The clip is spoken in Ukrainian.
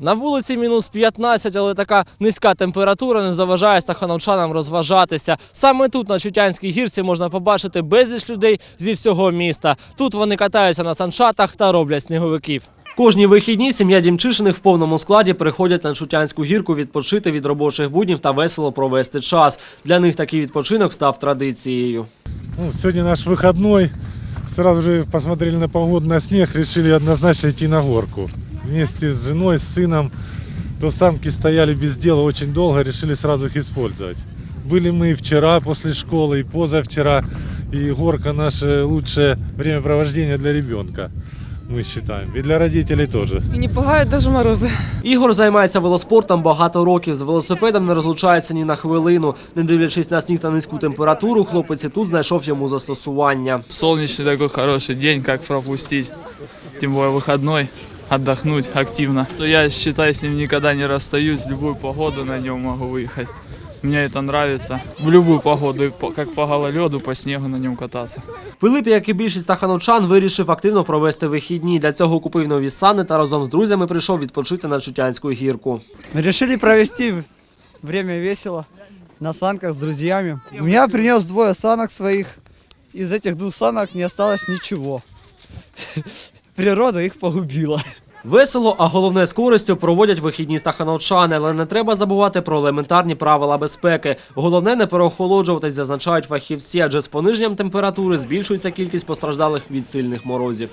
На вулиці мінус 15, але така низька температура не заважає стахановчанам розважатися. Саме тут, на Чутянській гірці, можна побачити безліч людей зі всього міста. Тут вони катаються на санчатах та роблять сніговиків. Кожні вихідні сім'я Дімчишиних в повному складі приходять на Чутянську гірку відпочити від робочих буднів та весело провести час. Для них такий відпочинок став традицією. Ну, сегодня наш выходной. Сразу же посмотрели на погоду, на снег, решили однозначно идти на горку Вместе с женой, с сыном. То самки стояли без дела очень долго, решили сразу их использовать. Были мы и вчера после школы, и позавчера. И горка наше лучшее времяпровождение для ребенка, мы считаем. И для родителей тоже. И не пугают даже морозы. Ігор займається велоспортом багато років. З велосипедом не розлучається ні на хвилину. Не дивлячись на сніг та низьку температуру, хлопець і тут знайшов йому застосування. Солнечный такой хороший день, как пропустить. Тем более выходной, отдохнуть активно. То Я считаю, с ним никогда не расстаюсь, в любую погоду на нем могу выехать. Мне это нравится. В любую погоду, и по- как по гололеду, по снегу на нем кататься. Пилип, як і більшість стахановчан, вирішив активно провести вихідні. Для цього купив нові сани та разом з друзями прийшов відпочити на Чутянську гірку. Решили провести время весело на санках с друзьями. Я принес двое санок своих. Из этих двух санок не осталось ничего. Природа их погубила. Весело, а головне з користю проводять вихідні стахановчани, але не треба забувати про елементарні правила безпеки. Головне не переохолоджуватись, зазначають фахівці, адже з пониженням температури збільшується кількість постраждалих від сильних морозів.